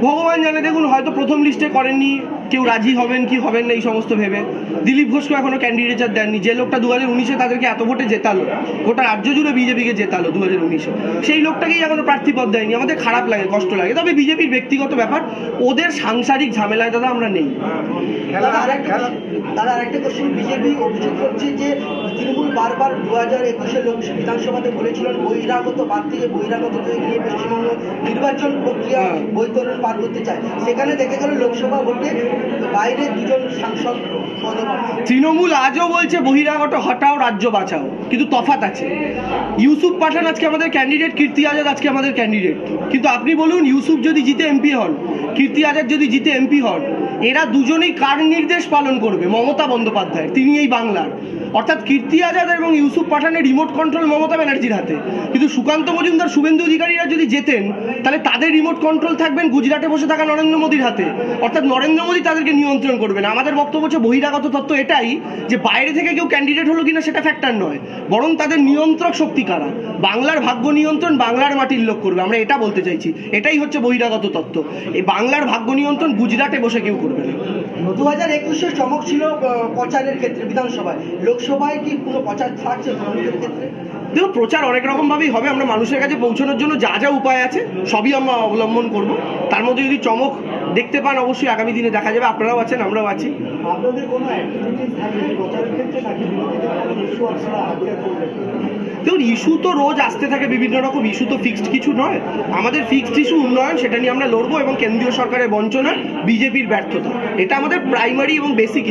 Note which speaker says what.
Speaker 1: ভগবান জানে দেখুন হয়তো প্রথম লিস্টে করেননি। কেউ রাজি হবেন কি হবেন না এই সমস্ত ভেবে। দিলীপ ঘোষকে এখনও ক্যান্ডিডেচার দেননি। যে লোকটা দু হাজার উনিশে তাদেরকে এত ভোটে জেতালো গোটা রাজ্য জুড়ে বিজেপিকে জেতালো দু হাজার উনিশে। সেই লোকটাকেই এখনও প্রার্থীপদ দেয়নি। আমাদের খারাপ লাগে কষ্ট লাগে। তবে বিজেপির ব্যক্তিগত ব্যাপার ওদের সাংসারিক ঝামেলায় দাদা আমরা নেই।
Speaker 2: দাদা আরেকটা কোশ্চেন বিজেপি অভিযোগ করছে যে তৃণমূল বারবার দু হাজার একুশে লোকসভা বিধানসভাতে বলেছিলেন বহিরাগত বাদ দিয়ে বহিরাগতদের নিয়ে পশ্চিমবঙ্গ নির্বাচন প্রক্রিয়া
Speaker 1: হ্যাঁ।
Speaker 2: বৈতরণ পার করতে চায়। সেখানে দেখে গেল লোকসভা ভোটে বাইরে
Speaker 1: তৃণমূল আজও বলছে বহিরাগত, হটাও রাজ্য বাঁচাও। কিন্তু তফাত আছে। ইউসুফ পাঠান আজকে আমাদের ক্যান্ডিডেট কীর্তি আজাদ আজকে আমাদের ক্যান্ডিডেট কিন্তু আপনি বলুন, ইউসুফ যদি জিতে এমপি হন কীর্তি আজাদ যদি জিতে এমপি হন, এরা দুজনেই কার নির্দেশ পালন করবে? মমতা বন্দ্যোপাধ্যায় তিনি এই বাংলার। অর্থাৎ কীর্তি আজাদ এবং ইউসুফ পাঠানের রিমোট কন্ট্রোল মমতা ব্যানার্জির হাতে। কিন্তু সুকান্ত মজুমদার, শুভেন্দু অধিকারীরা যদি যেতেন তাহলে তাদের রিমোট কন্ট্রোল থাকবেন গুজরাটে বসে থাকা নরেন্দ্র মোদীর হাতে। অর্থাৎ নরেন্দ্র মোদী তাদেরকে নিয়ন্ত্রণ করবেন। আমাদের বক্তব্য হচ্ছে বহিরাগত তত্ত্ব এটাই যে বাইরে থেকে কেউ ক্যান্ডিডেট হলো কিনা সেটা ফ্যাক্টর নয়। বরং তাদের নিয়ন্ত্রক শক্তি কারা? বাংলার ভাগ্য নিয়ন্ত্রণ বাংলার মাটির লোক করবে। আমরা এটা বলতে চাইছি। এটাই হচ্ছে বহিরাগত তত্ত্ব। বাংলার ভাগ্য নিয়ন্ত্রণ গুজরাটে বসে কেউ করবে না।
Speaker 2: দু হাজার একুশে চমক ছিল প্রচারের ক্ষেত্রে বিধানসভায়। লোকসভায় কি কোনো প্রচার থাকছে তৃণমূলের ক্ষেত্রে?
Speaker 1: দেখুন প্রচার অনেক রকম ভাবেই হবে। আমরা মানুষের কাছে পৌঁছানোর জন্য যা যা উপায় আছে সবই আমরা অবলম্বন করব। তার মধ্যে যদি চমক দেখতে পান অবশ্যই আগামী দিনে দেখা যাবে। আপনারাও আছেন আমরাও আছি।
Speaker 2: আপনাদের কোনো অ্যাক্টিভিটিস থাকবে প্রচারের ক্ষেত্রে নাকি
Speaker 1: দেখুন ইস্যু তো রোজ আসতে থাকে বিভিন্ন রকম, ইস্যু তো ফিক্সড কিছু নয়। আমাদের ফিক্সড ইস্যু উন্নয়ন, সেটা নিয়ে আমরা লড়বো এবং কেন্দ্রীয় সরকারের বঞ্চনা বিজেপির ব্যর্থতা। এটা আমাদের প্রাইমারি এবং বেসিক